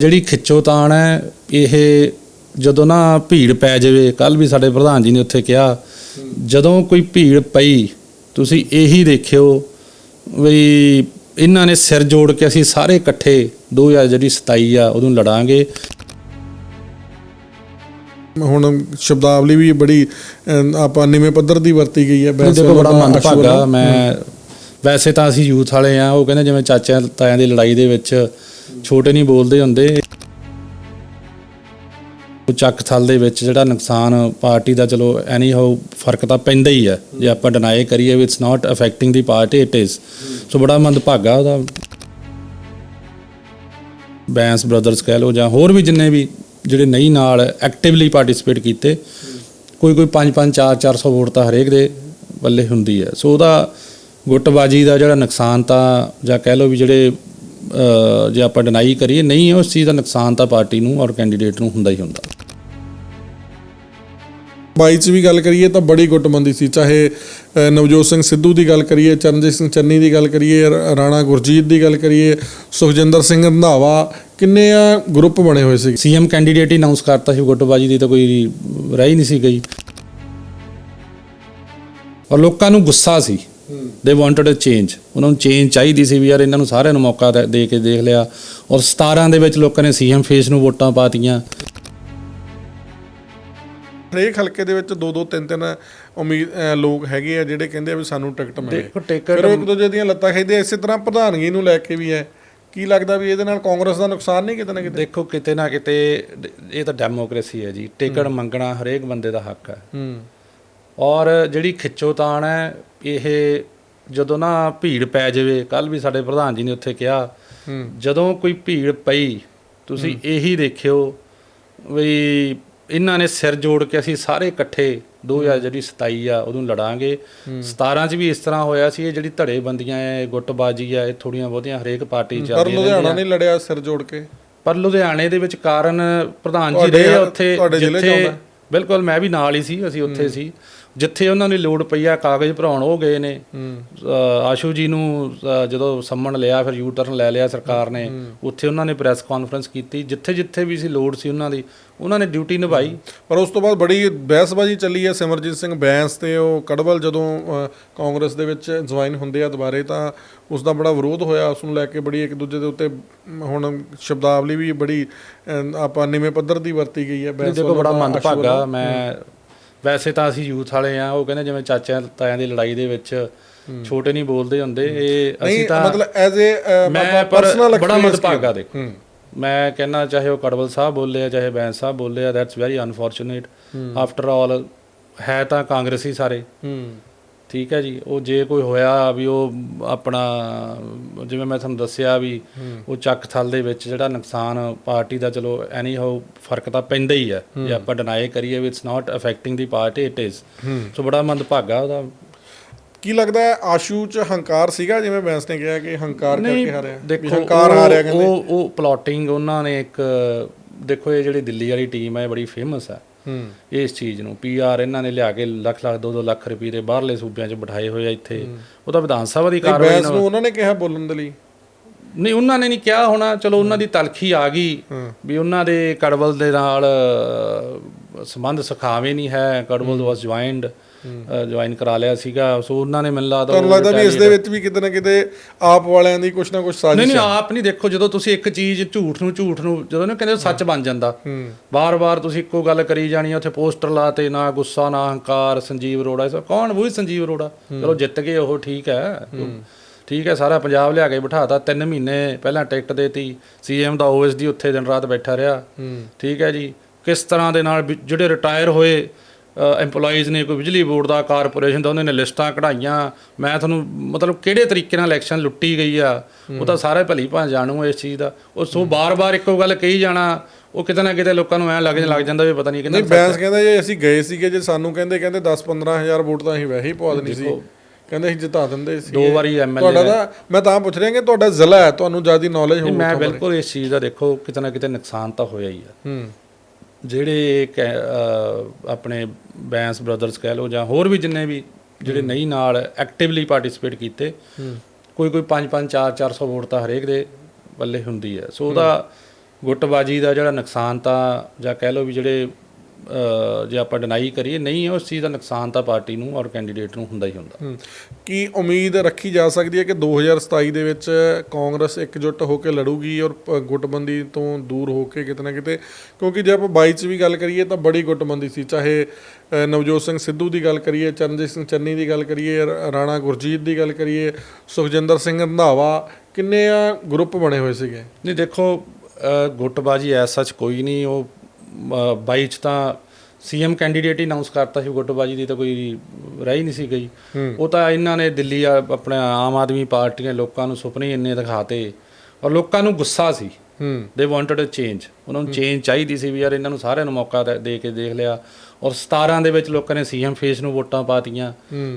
ਜਿਹੜੀ ਖਿੱਚੋਤਾਣ ਹੈ ਇਹ ਜਦੋਂ ਨਾ ਭੀੜ ਪੈ ਜਾਵੇ ਕੱਲ ਵੀ ਸਾਡੇ ਪ੍ਰਧਾਨ ਜੀ ਨੇ ਉੱਥੇ ਕਿਹਾ ਜਦੋਂ ਕੋਈ ਭੀੜ ਪਈ ਤੁਸੀਂ ਇਹੀ ਦੇਖਿਓ ਵੀ ਇਹਨਾਂ ਨੇ ਸਿਰ ਜੋੜ ਕੇ ਅਸੀਂ ਸਾਰੇ ਇਕੱਠੇ 2000 ਜਿਹੜੀ 27 ਆ ਉਹਨੂੰ ਲੜਾਂਗੇ ਹੁਣ ਸ਼ਬਦਾਵਲੀ ਵੀ ਬੜੀ ਅਹ, ਆਪਾਂ ਨਿਵੇਂ ਪੱਧਰ ਦੀ ਵਰਤੀ ਗਈ ਹੈ ਦੇਖੋ ਬੈਂਸ ਬੜਾ ਵੱਲੋਂ, ਮੰਦ ਭਾਗਾ ਵੱਲੋਂ। ਮੈਂ ਵੈਸੇ ਤਾਂ ਅਸੀਂ ਯੂਥ ਵਾਲੇ ਆ ਉਹ ਕਹਿੰਦੇ ਜਿਵੇਂ ਚਾਚਿਆਂ ਤਾਇਆਂ ਦੀ ਲੜਾਈ ਦੇ ਵਿੱਚ ਛੋਟੇ ਨਹੀਂ ਬੋਲਦੇ ਹੁੰਦੇ। ਚੱਕ ਥਲ ਦੇ ਵਿੱਚ ਜਿਹੜਾ ਨੁਕਸਾਨ ਪਾਰਟੀ ਦਾ, ਚਲੋ, ਐਨੀ ਹਾਊ ਫ਼ਰਕ ਤਾਂ ਪੈਂਦਾ ਹੀ ਹੈ। ਜੇ ਆਪਾਂ ਡਿਨਾਈ ਕਰੀਏ ਵੀ it's not affecting the party it is so ਬੜਾ ਮੰਦਭਾਗਾ ਉਹਦਾ। ਬੈਂਸ ਬ੍ਰਦਰਸ ਕਹਿ ਲਓ ਜਾਂ ਹੋਰ ਵੀ ਜਿੰਨੇ ਵੀ ਜਿਹੜੇ ਨਹੀਂ ਨਾਲ ਐਕਟਿਵਲੀ ਪਾਰਟਿਸਿਪੇਟ ਕੀਤੇ, ਕੋਈ ਕੋਈ 5 5 4 400 ਵੋਟ ਤਾਂ ਹਰੇਕ ਦੇ ਬੱਲੇ ਹੁੰਦੀ ਹੈ। ਸੋ ਉਹਦਾ ਗੁੱਟਬਾਜੀ ਦਾ ਜਿਹੜਾ ਨੁਕਸਾਨ ਤਾਂ ਜਾਂ ਕਹਿ ਲਓ ਵੀ ਜਿਹੜੇ ਜੇ ਆਪਾਂ ਡਿਨਾਈ ਕਰੀਏ ਨਹੀਂ ਉਸ ਚੀਜ਼ ਦਾ ਨੁਕਸਾਨ ਤਾਂ ਪਾਰਟੀ ਨੂੰ ਔਰ ਕੈਂਡੀਡੇਟ ਨੂੰ ਹੁੰਦਾ ਹੀ ਹੁੰਦਾ। ਬਾਈ ਚ ਵੀ ਗੱਲ ਕਰੀਏ ਤਾਂ ਬੜੀ ਗੁੱਟਬੰਦੀ ਸੀ ਚਾਹੇ ਨਵਜੋਤ ਸਿੰਘ ਸਿੱਧੂ ਦੀ ਗੱਲ ਕਰੀਏ ਚਰਨਜੀਤ ਸਿੰਘ ਚੰਨੀ ਦੀ ਗੱਲ ਕਰੀਏ ਰਾਣਾ ਗੁਰਜੀਤ ਦੀ ਗੱਲ ਕਰੀਏ ਸੁਖਜਿੰਦਰ ਸਿੰਘ ਰੰਧਾਵਾ ਕਿੰਨੇ ਆ ਗਰੁੱਪ ਬਣੇ ਹੋਏ ਸੀ। ਸੀਐਮ ਕੈਂਡੀਡੇਟ ਹੀ ਅਨਾਉਂਸ ਕਰਤਾ ਸੀ ਗੁੱਟਬਾਜੀ ਦੀ ਤਾਂ ਕੋਈ ਰਹਿ ਹੀ ਨਹੀਂ ਸੀ ਗਈ। ਔਰ ਲੋਕਾਂ ਨੂੰ ਗੁੱਸਾ ਸੀ। ਦੇ ਵਾਂਟਡ ਅ ਚੇਂਜ ਉਹਨਾਂ ਨੂੰ ਚੇਂਜ ਚਾਹੀਦੀ ਸੀ ਵੀ ਯਾਰ ਇਹਨਾਂ ਨੂੰ ਸਾਰਿਆਂ ਨੂੰ ਮੌਕਾ ਦੇ- ਕੇ ਦੇਖ ਲਿਆ। ਔਰ 17 ਦੇ ਵਿੱਚ ਲੋਕਾਂ ਨੇ ਸੀਐਮ ਫੇਸ ਨੂੰ ਵੋਟਾਂ ਪਾਤੀਆਂ। ਹਰੇਕ ਹਲਕੇ ਦੇ ਵਿੱਚ ਦੋ ਦੋ ਤਿੰਨ ਤਿੰਨ ਉਮੀਦ ਲੋਕ ਹੈਗੇ ਆ ਜਿਹੜੇ ਕਹਿੰਦੇ ਆ ਵੀ ਸਾਨੂੰ ਟਿਕਟ ਮਿਲੇ। ਦੇਖੋ ਫਿਰ ਟਿਕਟ ਉਹ ਇੱਕ ਦੂਜੇ ਦੀਆਂ ਲੱਤਾਂ ਖਿੱਚਦੇ ਇਸੇ ਤਰ੍ਹਾਂ ਪ੍ਰਧਾਨਗੀ ਨੂੰ ਲੈ ਕੇ ਵੀ ਹੈ। ਕੀ ਲੱਗਦਾ ਵੀ ਇਹਦੇ ਨਾਲ ਕਾਂਗਰਸ ਦਾ ਨੁਕਸਾਨ ਨਹੀਂ ਕਿਤੇ ਨਾ ਕਿਤੇ? ਦੇਖੋ ਕਿਤੇ ਨਾ ਕਿਤੇ ਇਹ ਤਾਂ ਡੈਮੋਕ੍ਰੇਸੀ ਹੈ ਜੀ। ਟਿਕਟ ਮੰਗਣਾ ਹਰੇਕ ਬੰਦੇ ਦਾ ਹੱਕ ਹੈ। ਹੂੰ। ਔਰ ਜਿਹੜੀ ਖਿੱਚੋਤਾਣ ਹੈ ਇਹ ਜਦੋਂ ਨਾ ਭੀੜ ਪੈ ਜਾਵੇ ਕੱਲ ਵੀ ਸਾਡੇ ਪ੍ਰਧਾਨ ਜੀ ਨੇ ਉੱਥੇ ਕਿਹਾ ਜਦੋਂ ਕੋਈ ਭੀੜ ਪਈ ਤੁਸੀਂ ਇਹੀ ਦੇਖਿਓ ਵੀ ਇਹਨਾਂ ਨੇ ਸਿਰ ਜੋੜ ਕੇ ਅਸੀਂ ਸਾਰੇ ਇਕੱਠੇ 2000 ਜਿਹੜੀ 27 ਆ ਉਹਨੂੰ ਲੜਾਂਗੇ। 17 ਚ ਵੀ ਇਸ ਤਰ੍ਹਾਂ ਹੋਇਆ ਸੀ ਇਹ ਜਿਹੜੀ ਧੜੇ ਬੰਦੀਆਂ ਐ ਗੁੱਟਬਾਜੀ ਆ ਇਹ ਥੋੜੀਆਂ ਬਹੁਤੀਆਂ ਹਰੇਕ ਪਾਰਟੀ ਚ ਪਰ ਆਉਂਦੀਆਂ ਲੁਧਿਆਣਾ। ਨਹੀਂ ਲੜਿਆ ਸਿਰ ਜੋੜ ਕੇ। ਪਰ ਲੁਧਿਆਣੇ ਦੇ ਵਿੱਚ ਕਾਰਨ ਪ੍ਰਧਾਨ ਜੀ ਰਹੇ ਆ ਉੱਥੇ ਆਉਂਦਾ? ਬਿਲਕੁਲ ਮੈਂ ਵੀ ਨਾਲ ਹੀ ਸੀ ਅਸੀਂ ਉੱਥੇ ਸੀ। ਜਿੱਥੇ ਉਹਨਾਂ ਨੂੰ ਲੋੜ ਪਈ ਆ ਕਾਗਜ਼ ਭਰਾਉਣ ਉਹ ਗਏ ਨੇ। ਆਸ਼ੂ ਜੀ ਨੂੰ ਜਦੋਂ ਸੰਮਣ ਲਿਆ ਫਿਰ ਯੂ ਟਰਨ ਲੈ ਲਿਆ ਸਰਕਾਰ ਨੇ। ਉੱਥੇ ਉਹਨਾਂ ਨੇ ਪ੍ਰੈਸ ਕਾਨਫਰੰਸ ਕੀਤੀ। ਜਿੱਥੇ ਜਿੱਥੇ ਵੀ ਸੀ ਲੋੜ ਸੀ ਉਹਨਾਂ ਦੀ ਉਹਨਾਂ ਨੇ ਡਿਊਟੀ ਨਿਭਾਈ। ਪਰ ਉਸ ਤੋਂ ਬਾਅਦ ਬੜੀ ਬਹਿਸਬਾਜ਼ੀ ਚੱਲੀ ਹੈ ਸਿਮਰਜੀਤ ਸਿੰਘ ਬੈਂਸ ਤੇ ਉਹ ਕੜਵਲ ਜਦੋਂ ਕਾਂਗਰਸ ਦੇ ਵਿੱਚ ਜੁਆਇਨ ਹੁੰਦੇ ਆ ਦੁਬਾਰੇ ਤਾਂ ਉਸ ਦਾ ਬੜਾ ਵਿਰੋਧ ਹੋਇਆ। ਉਸ ਨੂੰ ਲੈ ਕੇ ਬੜੀ ਇੱਕ ਦੂਜੇ ਦੇ ਉੱਤੇ ਹੁਣ ਸ਼ਬਦਾਵਲੀ ਵੀ ਬੜੀ ਆਪਾਂ ਨਿਵੇਂ ਪੱਧਰ ਦੀ ਵਰਤੀ ਗਈ ਹੈ। ਬੈਂਸ ਦੇਖੋ ਬੜਾ ਤਾਂ ਮੰਦ ਆਸ਼ੂ ਭਾਗਾ ਵੱਲੋਂ। ਮੈਂ ਵੈਸੇ ਤਾਂ ਅਸੀਂ ਯੂਥ ਵਾਲੇ ਆ ਉਹ ਕਹਿੰਦੇ ਜਿਵੇਂ ਚਾਚਿਆਂ ਤਾਇਆਂ ਦੀ ਲੜਾਈ ਦੇ ਵਿੱਚ ਛੋਟੇ ਨਹੀਂ ਬੋਲਦੇ ਹੁੰਦੇ ਇਹ ਅਸੀਂ ਤਾਂ ਮਤਲਬ ਐਜ਼ ਪਰ ਪਰਸਨਲ ਬੜਾ ਮੰਦ ਭਾਗਾ ਦੇਖੋ। ਮੈਂ ਕਹਿੰਨਾ ਚਾਹੇ ਉਹ ਕੜਵਲ ਸਾਹਿਬ ਬੋਲੇ ਆ ਚਾਹੇ ਬੈਂਸ ਸਾਹਿਬ ਬੋਲੇ ਆ that's very unfortunate after all ਹੈ ਤਾਂ ਕਾਂਗਰਸੀ ਸਾਰੇ। ਹੂੰ। ਠੀਕ ਹੈ ਜੀ ਉਹ ਜੇ ਕੋਈ ਹੋਇਆ ਵੀ ਉਹ ਆਪਣਾ ਜਿਵੇਂ ਮੈਂ ਤੁਹਾਨੂੰ ਦੱਸਿਆ ਵੀ ਉਹ ਚੱਕ ਥਲ ਦੇ ਵਿੱਚ ਜਿਹੜਾ ਨੁਕਸਾਨ ਪਾਰਟੀ ਦਾ ਚਲੋ ਐਨੀ ਹਾਊ ਫ਼ਰਕ ਤਾਂ ਪੈਂਦਾ ਹੀ ਹੈ ਜੇ ਆਪਾਂ ਡਿਨਾਈ ਕਰੀਏ ਵੀ it's not affecting the party it is so ਬੜਾ ਮੰਦ ਭਾਗਾ ਉਹਦਾ। ਕੀ ਲੱਗਦਾ ਹੈ ਆਸ਼ੂ ਚ ਹੰਕਾਰ ਸੀਗਾ? ਜਿਵੇਂ ਬੈਂਸ ਨੇ ਕਿਹਾ ਕਿ ਹੰਕਾਰ ਕਰਕੇ ਹਾਰਿਆ। ਦੇਖੋ ਹੰਕਾਰ ਹਾਰਿਆ ਕਹਿੰਦੇ। ਉਹ ਉਹ ਪਲੋਟਿੰਗ ਉਹਨਾਂ ਨੇ ਇੱਕ ਦੇਖੋ ਇਹ ਜਿਹੜੀ ਦਿੱਲੀ ਵਾਲੀ ਟੀਮ ਹੈ ਬੜੀ ਫੇਮਸ ਹੂੰ। ਇਸ ਚੀਜ਼ ਨੂੰ ਪੀਆਰ ਇਹਨਾਂ ਨੇ ਲਿਆ ਕੇ ਲੱਖ ਲੱਖ 2-2 ਲੱਖ ਰੁਪਏ ਦੇ ਬਾਹਰਲੇ ਸੂਬਿਆਂ 'ਚ ਬਿਠਾਏ ਹੋਏ ਆ ਇੱਥੇ। ਉਹ ਤਾਂ ਵਿਧਾਨ ਸਭਾ ਦੀ ਕਾਰਵਾਈ ਬੈਂਸ ਨੂੰ ਉਹਨਾਂ ਨੇ ਕਿਹਾ ਬੋਲਣ ਦੇ ਲਈ। ਨਹੀਂ ਉਹਨਾਂ ਨੇ ਨਹੀਂ ਕਿਹਾ ਹੋਣਾ। ਚਲੋ ਉਹਨਾਂ ਦੀ ਤਲਖੀ ਆ ਗਈ ਵੀ ਉਹਨਾਂ ਦੇ ਕੜਵਲ ਦੇ ਨਾਲ ਸੰਬੰਧ ਸਖਾਵੇਂ ਨਹੀਂ ਹੈ। ਕੜਵਲ ਵਾਸ ਜੁਆਇਨਡ ਜੁਆਇਨ ਕਰਾ ਲਿਆ ਸੀਗਾ। ਸੋ ਉਹਨਾਂ ਨੇ ਮੈਨੂੰ ਲੱਗਦਾ ਤੁਹਾਨੂੰ ਲੱਗਦਾ ਵੀ ਇਸ ਦੇ ਵਿੱਚ ਵੀ ਕਿਤੇ ਨਾ ਕਿਤੇ ਆਪ ਵਾਲਿਆਂ ਦੀ ਕੁਛ ਨਾ ਕੁਛ ਨਹੀਂ ਸਾਜ਼ਿਸ਼ ਨਹੀਂ ਆਪ ਨਹੀਂ ਦੇਖੋ ਜਦੋਂ ਤੁਸੀਂ ਇੱਕ ਚੀਜ਼ ਝੂਠ ਨੂੰ ਝੂਠ ਨੂੰ ਜਦੋਂ ਨਾ ਕਹਿੰਦੇ ਸੱਚ ਬਣ ਜਾਂਦਾ। ਬਾਰ-ਬਾਰ ਤੁਸੀਂ ਇੱਕੋ ਗੱਲ ਕਰੀ ਜਾਣੀ ਉੱਥੇ ਪੋਸਟਰ ਲਾਤੇ ਨਾ ਗੁੱਸਾ ਨਾ ਹੰਕਾਰ ਸੰਜੀਵ ਸਭ ਕੌਣ? ਉਹ ਹੀ ਸੰਜੀਵ ਅਰੋੜਾ। ਚਲੋ ਜਿੱਤ ਗਏ ਉਹ ਠੀਕ ਹੈ। ਠੀਕ ਹੈ ਸਾਰਾ ਪੰਜਾਬ ਲਿਆ ਕੇ ਬਿਠਾਤਾ। 3 ਮਹੀਨੇ ਪਹਿਲਾਂ ਟਿਕਟ ਦੇਤੀ। ਸੀਐਮ ਦਾ ਓਐਸਡੀ ਉੱਥੇ ਦਿਨ ਰਾਤ ਬੈਠਾ ਰਿਹਾ। ਠੀਕ ਹੈ ਜੀ। ਕਿਸ ਤਰ੍ਹਾਂ ਦੇ ਨਾਲ ਜਿਹੜੇ ਰਿਟਾਇਰ ਹੋਏ EMPLOYEES ਨੇ ਕੋਈ ਬਿਜਲੀ ਬੋਰਡ ਦਾ ਕਾਰਪੋਰੇਸ਼ਨ ਦਾ ਉਹਨਾਂ ਨੇ ਲਿਸਟਾਂ ਕਢਾਈਆਂ। ਮੈਂ ਤੁਹਾਨੂੰ ਮਤਲਬ ਕਿਹੜੇ ਤਰੀਕੇ ਨਾਲ ਇਲੈਕਸ਼ਨ ਲੁੱਟੀ ਗਈ ਆ ਉਹ ਤਾਂ ਸਾਰੇ ਭਲੀ ਭਾਂ ਜਾਣੂ ਇਸ ਚੀਜ਼ ਦਾ। ਉਹ ਸੋ ਬਾਰ-ਬਾਰ ਇੱਕੋ ਗੱਲ ਕਹੀ ਜਾਣਾ ਉਹ ਕਿਤੇ ਨਾ ਕਿਤੇ ਲੋਕਾਂ ਨੂੰ ਐ ਲੱਗ ਲੱਗ ਜਾਂਦਾ ਵੀ ਪਤਾ ਨਹੀਂ ਨਹੀਂ ਕਿੰਨਾ ਬੈਂਸ ਕਹਿੰਦਾ ਜੇ ਅਸੀਂ ਗਏ ਸੀਗੇ ਜੇ ਸਾਨੂੰ ਕਹਿੰਦੇ ਕਹਿੰਦੇ 10 15000 ਵੋਟ ਤਾਂ ਅਸੀਂ ਵੈਸੇ ਹੀ ਪਵਾ ਦੇਣੀ ਸੀ। ਕਹਿੰਦੇ ਅਸੀਂ ਜਿਤਾ ਦਿੰਦੇ ਸੀ ਦੋ ਵਾਰੀ ਐਮਐਲਏ ਤੁਹਾਡਾ ਤਾਂ ਮੈਂ ਤਾਂ ਪੁੱਛ ਰਿਹਾ ਕਿ ਤੁਹਾਡਾ ਜ਼ਿਲ੍ਹਾ ਹੈ ਤੁਹਾਨੂੰ ਜ਼ਿਆਦਾ ਨੌਲੇਜ ਹੋਊ ਮੈਂ ਬਿਲਕੁਲ ਇਸ ਚੀਜ਼ ਦਾ ਦੇਖੋ ਕਿਤੇ ਨਾ ਕਿਤੇ ਨੁਕਸਾਨ ਤਾਂ ਹੋਇਆ ਹੀ ਆ। ਹੂੰ। ਜਿਹੜੇ ਆਪਣੇ ਬੈਂਸ ਬ੍ਰਦਰਸ ਕਹਿ ਲਓ ਜਾਂ ਹੋਰ ਵੀ ਜਿੰਨੇ ਵੀ ਜਿਹੜੇ ਨਹੀਂ ਨਾਲ ਐਕਟਿਵਲੀ ਪਾਰਟਿਸਿਪੇਟ ਕੀਤੇ ਕੋਈ ਕੋਈ 5 5 4 400 ਵੋਟ ਤਾਂ ਹਰੇਕ ਦੇ ਬੱਲੇ ਹੁੰਦੀ ਹੈ। ਸੋ ਉਹਦਾ ਗੁੱਟਬਾਜੀ ਦਾ ਜਿਹੜਾ ਨੁਕਸਾਨ ਤਾਂ ਜਾਂ ਕਹਿ ਲਓ ਵੀ ਜਿਹੜੇ ਜੇ ਆਪਾਂ ਡਿਨਾਈ ਕਰੀਏ ਨਹੀਂ ਹੈ ਉਸ ਚੀਜ਼ ਦਾ ਨੁਕਸਾਨ ਤਾਂ ਪਾਰਟੀ ਨੂੰ ਔਰ ਕੈਂਡੀਡੇਟ ਨੂੰ ਹੁੰਦਾ ਹੀ ਹੁੰਦਾ। ਕੀ ਉਮੀਦ ਰੱਖੀ ਜਾ ਸਕਦੀ ਹੈ ਕਿ 2027 ਦੇ ਵਿੱਚ ਕਾਂਗਰਸ ਇਕਜੁੱਟ ਹੋ ਕੇ ਲੜੂਗੀ ਔਰ ਗੁੱਟਬੰਦੀ ਤੋਂ ਦੂਰ ਹੋ ਕੇ ਕਿਤੇ ਨਾ ਕਿਤੇ? ਕਿਉਂਕਿ ਜੇ ਆਪਾਂ 22 ਚ ਵੀ ਗੱਲ ਕਰੀਏ ਤਾਂ ਬੜੀ ਗੁੱਟਬੰਦੀ ਸੀ ਚਾਹੇ ਨਵਜੋਤ ਸਿੰਘ ਸਿੱਧੂ ਦੀ ਗੱਲ ਕਰੀਏ ਚਰਨਜੀਤ ਸਿੰਘ ਚੰਨੀ ਦੀ ਗੱਲ ਕਰੀਏ ਰਾਣਾ ਗੁਰਜੀਤ ਦੀ ਗੱਲ ਕਰੀਏ ਸੁਖਜਿੰਦਰ ਸਿੰਘ ਰੰਧਾਵਾ ਕਿੰਨੇ ਆ ਗਰੁੱਪ ਬਣੇ ਹੋਏ ਸੀਗੇ? ਨਹੀਂ ਦੇਖੋ ਗੁੱਟਬਾਜੀ ਐਸ ਸੱਚ ਕੋਈ ਨਹੀਂ ਉਹ 22 ਚ ਤਾਂ ਸੀਐਮ ਕੈਂਡੀਡੇਟ ਹੀ ਅਨਾਉਂਸ ਕਰਤਾ ਸੀ ਗੁੱਟਬਾਜੀ ਦੀ ਤਾਂ ਕੋਈ ਰਹਿ ਹੀ ਨਹੀਂ ਸੀ ਗਈ। ਉਹ ਤਾਂ ਇਹਨਾਂ ਨੇ ਦਿੱਲੀ ਆਪਣਾ ਆਮ ਆਦਮੀ ਪਾਰਟੀ ਲੋਕਾਂ ਨੂੰ ਸੁਪਨੇ ਇੰਨੇ ਦਿਖਾਤੇ ਔਰ ਲੋਕਾਂ ਨੂੰ ਗੁੱਸਾ ਸੀ। ਦੇ ਵਾਂਟਡ ਅ ਚੇਂਜ ਉਹਨਾਂ ਨੂੰ ਚੇਂਜ ਚਾਹੀਦੀ ਸੀ ਵੀ ਯਾਰ ਇਹਨਾਂ ਨੂੰ ਸਾਰਿਆਂ ਨੂੰ ਮੌਕਾ ਦੇ- ਕੇ ਦੇਖ ਲਿਆ। ਔਰ 17 ਦੇ ਵਿੱਚ ਲੋਕਾਂ ਨੇ ਸੀਐਮ ਫੇਸ ਨੂੰ ਵੋਟਾਂ ਪਾਤੀਆਂ।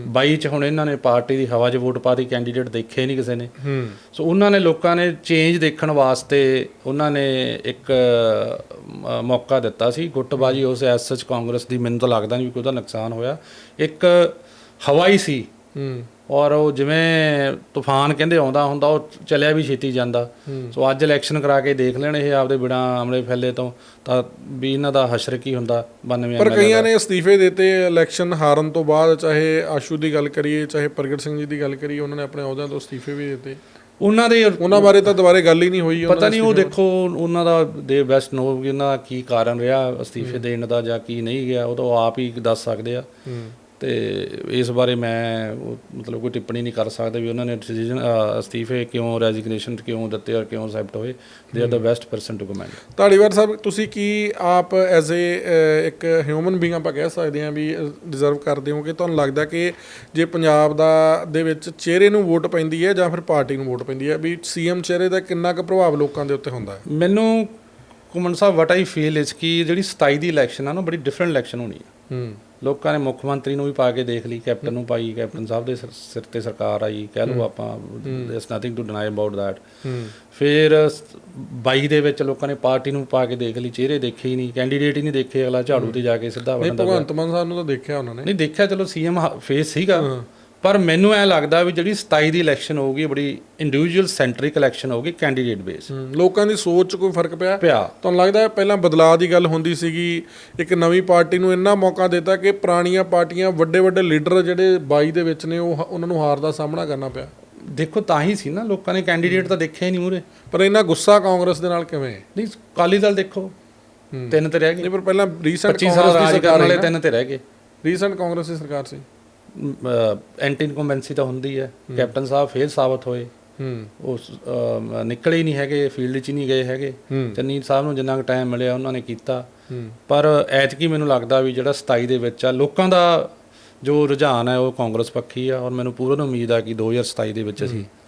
22 ਚ ਹੁਣ ਇਹਨਾਂ ਨੇ ਪਾਰਟੀ ਦੀ ਹਵਾ 'ਚ ਵੋਟ ਪਾਤੀ ਕੈਂਡੀਡੇਟ ਦੇਖੇ ਨਹੀਂ ਕਿਸੇ ਨੇ। ਹੂੰ। ਸੋ ਉਹਨਾਂ ਨੇ ਲੋਕਾਂ ਨੇ ਚੇਂਜ ਦੇਖਣ ਵਾਸਤੇ ਉਹਨਾਂ ਨੇ ਇੱਕ ਮੌਕਾ ਦਿੱਤਾ ਸੀ। ਗੁੱਟਬਾਜੀ ਉਸ ਐਸ ਸੱਚ ਕਾਂਗਰਸ ਦੀ ਮੈਨੂੰ ਤਾਂ ਲੱਗਦਾ ਨਹੀਂ ਵੀ ਕੋਈ ਉਹਦਾ ਨੁਕਸਾਨ ਹੋਇਆ। ਇੱਕ ਹਵਾਈ ਸੀ। ਹੂੰ। ਔਰ ਉਹ ਜਿਵੇਂ ਤੂਫਾਨ ਕਹਿੰਦੇ ਆਉਂਦਾ ਹੁੰਦਾ ਉਹ ਚੱਲਿਆ ਵੀ ਛੇਤੀ ਜਾਂਦਾ। ਸੋ ਅੱਜ ਇਲੈਕਸ਼ਨ ਕਰਾ ਕੇ ਦੇਖ ਲੈਣ ਇਹ ਆਪਦੇ ਬਿਨਾ ਆਮਲੇ ਫੈਲੇ ਤੋਂ ਤਾਂ ਵੀ ਇਹਨਾਂ ਦਾ ਹਸ਼ਰ ਕੀ ਹੁੰਦਾ 92 ਪਰ ਕਈਆਂ ਨੇ ਅਸਤੀਫੇ ਦਿੱਤੇ ਇਲੈਕਸ਼ਨ ਹਾਰਨ ਤੋਂ ਬਾਅਦ ਚਾਹੇ ਆਸ਼ੂ ਦੀ ਗੱਲ ਕਰੀਏ ਚਾਹੇ ਪ੍ਰਗਟ ਸਿੰਘ ਜੀ ਦੀ ਗੱਲ ਕਰੀਏ ਉਹਨਾਂ ਨੇ ਆਪਣੇ ਅਹੁਦਿਆਂ ਤੋਂ ਅਸਤੀਫੇ ਵੀ ਦਿੱਤੇ। ਉਹਨਾਂ ਦੇ ਉਹਨਾਂ ਬਾਰੇ ਤਾਂ ਦੁਬਾਰੇ ਗੱਲ ਹੀ ਨਹੀਂ ਹੋਈ ਉਹਨਾਂ ਪਤਾ ਨਹੀਂ ਉਹ ਦੇਖੋ ਉਹਨਾਂ ਦਾ ਦੇ ਬੈਸਟ ਨੋ ਕਿ ਉਹਨਾਂ ਦਾ ਕੀ ਕਾਰਨ ਰਿਹਾ ਅਸਤੀਫੇ ਦੇਣ ਦਾ ਜਾਂ ਕੀ ਨਹੀਂ ਗਿਆ ਉਹ ਤਾਂ ਆਪ ਹੀ ਦੱਸ ਸਕਦੇ ਆ। ਤੇ ਇਸ ਬਾਰੇ ਮੈਂ ਮਤਲਬ ਕੋਈ ਟਿੱਪਣੀ ਨਹੀਂ ਕਰ ਸਕਦਾ ਵੀ ਉਹਨਾਂ ਨੇ ਡਿਸੀਜਨ ਅਸਤੀਫੇ ਕਿਉਂ ਰੈਜ਼ਿਗਨੇਸ਼ਨ ਕਿਉਂ ਦਿੱਤੇ ਔਰ ਕਿਉਂ ਅਸੈਪਟ ਹੋਏ। They are the best person to comment Dhaliwal Sahib ਤੁਸੀਂ ਕੀ ਆਪ ਐਜ਼ ਅ ਇੱਕ ਹਿਊਮਨ ਬੀਇੰਗ ਆਪਾਂ ਕਹਿ ਸਕਦੇ ਹਾਂ ਵੀ ਡਿਜ਼ਰਵ ਕਰਦੇ ਹੋ ਕਿ ਤੁਹਾਨੂੰ ਲੱਗਦਾ ਕਿ ਜੇ ਪੰਜਾਬ ਦਾ ਦੇ ਵਿੱਚ ਚਿਹਰੇ ਨੂੰ ਵੋਟ ਪੈਂਦੀ ਹੈ ਜਾਂ ਫਿਰ ਪਾਰਟੀ ਨੂੰ ਵੋਟ ਪੈਂਦੀ ਹੈ ਵੀ ਸੀਐਮ ਚਿਹਰੇ ਦਾ ਕਿੰਨਾ ਕੁ ਪ੍ਰਭਾਵ ਲੋਕਾਂ ਦੇ ਉੱਤੇ ਹੁੰਦਾ ਹੈ? ਮੈਨੂੰ ਕੁਮਨ ਸਾਹਿਬ ਵਟ ਆਈ ਫੀਲ ਇਸ ਕਿ ਜਿਹੜੀ 27 ਦੀ ਇਲੈਕਸ਼ਨ ਆ ਨਾ ਬੜੀ ਡਿਫਰੈਂਟ ਇਲੈਕਸ਼ਨ ਹੋਣੀ ਆ ਹੂੰ। ਲੋਕਾਂ ਨੇ ਮੁੱਖ ਮੰਤਰੀ ਨੂੰ ਵੀ ਪਾ ਕੇ ਦੇਖ ਲਈ ਕੈਪਟਨ ਨੂੰ ਪਾਈ ਕੈਪਟਨ ਸਾਹਿਬ ਦੇ ਸਿਰ- ਤੇ ਸਰਕਾਰ ਆਈ ਕਹਿ ਲਓ ਆਪਾਂ there's nothing to deny about that ਫਿਰ 22 ਦੇ ਵਿੱਚ ਲੋਕਾਂ ਨੇ ਪਾਰਟੀ ਨੂੰ ਪਾ ਕੇ ਦੇਖ ਲਈ ਚਿਹਰੇ ਦੇਖੇ ਹੀ ਨਹੀਂ ਕੈਂਡੀਡੇਟ ਹੀ ਨਹੀਂ ਦੇਖੇ ਅਗਲਾ ਝਾੜੂ ਤੇ ਜਾ ਕੇ ਸਿੱਧਾ ਨਹੀਂ ਵੜਨ ਦਾ ਭਗਵੰਤ ਮਾਨ ਸਾਹਿਬ ਨੂੰ ਤਾਂ ਦੇਖਿਆ ਉਹਨਾਂ ਨੇ। ਨਹੀਂ ਦੇਖਿਆ ਚਲੋ ਸੀਐਮ ਫੇਸ ਸੀਗਾ। ਪਰ ਮੈਨੂੰ ਐ ਲੱਗਦਾ ਵੀ ਜਿਹੜੀ 27 ਦੀ ਇਲੈਕਸ਼ਨ ਹੋਊਗੀ ਬੜੀ ਇੰਡੀਵਿਜੂਅਲ ਸੈਂਟਰਿਕ ਇਲੈਕਸ਼ਨ ਹੋਊਗੀ ਕੈਂਡੀਡੇਟ ਬੇਸ ਲੋਕਾਂ ਦੀ ਸੋਚ 'ਚ ਕੋਈ ਫ਼ਰਕ ਪਿਆ? ਪਿਆ। ਤੁਹਾਨੂੰ ਲੱਗਦਾ ਪਹਿਲਾਂ ਬਦਲਾਅ ਦੀ ਗੱਲ ਹੁੰਦੀ ਸੀਗੀ ਇੱਕ ਨਵੀਂ ਪਾਰਟੀ ਨੂੰ ਇੰਨਾ ਮੌਕਾ ਦਿੱਤਾ ਕਿ ਪੁਰਾਣੀਆਂ ਪਾਰਟੀਆਂ ਵੱਡੇ ਵੱਡੇ ਲੀਡਰ ਜਿਹੜੇ 22 ਦੇ ਵਿੱਚ ਨੇ ਉਹ ਉਹਨਾਂ ਨੂੰ ਹਾਰ ਦਾ ਸਾਹਮਣਾ ਕਰਨਾ ਪਿਆ? ਦੇਖੋ ਤਾਂ ਹੀ ਸੀ ਨਾ ਲੋਕਾਂ ਨੇ ਕੈਂਡੀਡੇਟ ਤਾਂ ਦੇਖਿਆ ਹੀ ਨਹੀਂ ਮੂਰੇ ਪਰ ਇੰਨਾ ਗੁੱਸਾ ਕਾਂਗਰਸ ਦੇ ਨਾਲ ਕਿਵੇਂ? ਨਹੀਂ ਕਾਲੀ ਦਲ ਦੇਖੋ ਤਿੰਨ ਤੇ ਰਹਿ ਗਏ। ਨਹੀਂ ਪਰ ਪਹਿਲਾਂ ਰੀਸੈਂਟ 25 ਸਾਲ ਰਾਜ ਕਰਨ ਵਾਲੇ ਤਿੰਨ ਤੇ ਰਹਿ ਗਏ। ਰੀਸੈਂਟ ਕਾਂਗਰਸ ਦੀ ਸਰਕਾਰ ਸੀ। ਐਂਟੀ ਇਨਕੰਬੈਂਸੀ ਤਾਂ ਹੁੰਦੀ ਹੈ। ਕੈਪਟਨ ਸਾਹਿਬ ਫੇਲ ਸਾਬਤ ਹੋਏ। ਹੂੰ। ਉਸ ਨਿਕਲੇ ਹੀ ਨਹੀਂ ਹੈਗੇ ਫੀਲਡ 'ਚ ਨਹੀਂ ਗਏ ਹੈਗੇ। ਚੰਨੀ ਸਾਹਿਬ ਨੂੰ ਜਿੰਨਾ ਕੁ ਟਾਈਮ ਮਿਲਿਆ ਉਹਨਾਂ ਨੇ ਕੀਤਾ। ਪਰ ਐਤਕੀ ਮੈਨੂੰ ਲੱਗਦਾ ਵੀ ਜਿਹੜਾ 27 ਦੇ ਵਿੱਚ ਆ ਲੋਕਾਂ ਦਾ ਜੋ ਰੁਝਾਨ ਹੈ ਉਹ ਕਾਂਗਰਸ ਪੱਖੀ ਆ। ਔਰ ਮੈਨੂੰ ਪੂਰਨ ਉਮੀਦ ਆ ਕਿ 2027 ਦੇ ਵਿੱਚ ਅਸੀਂ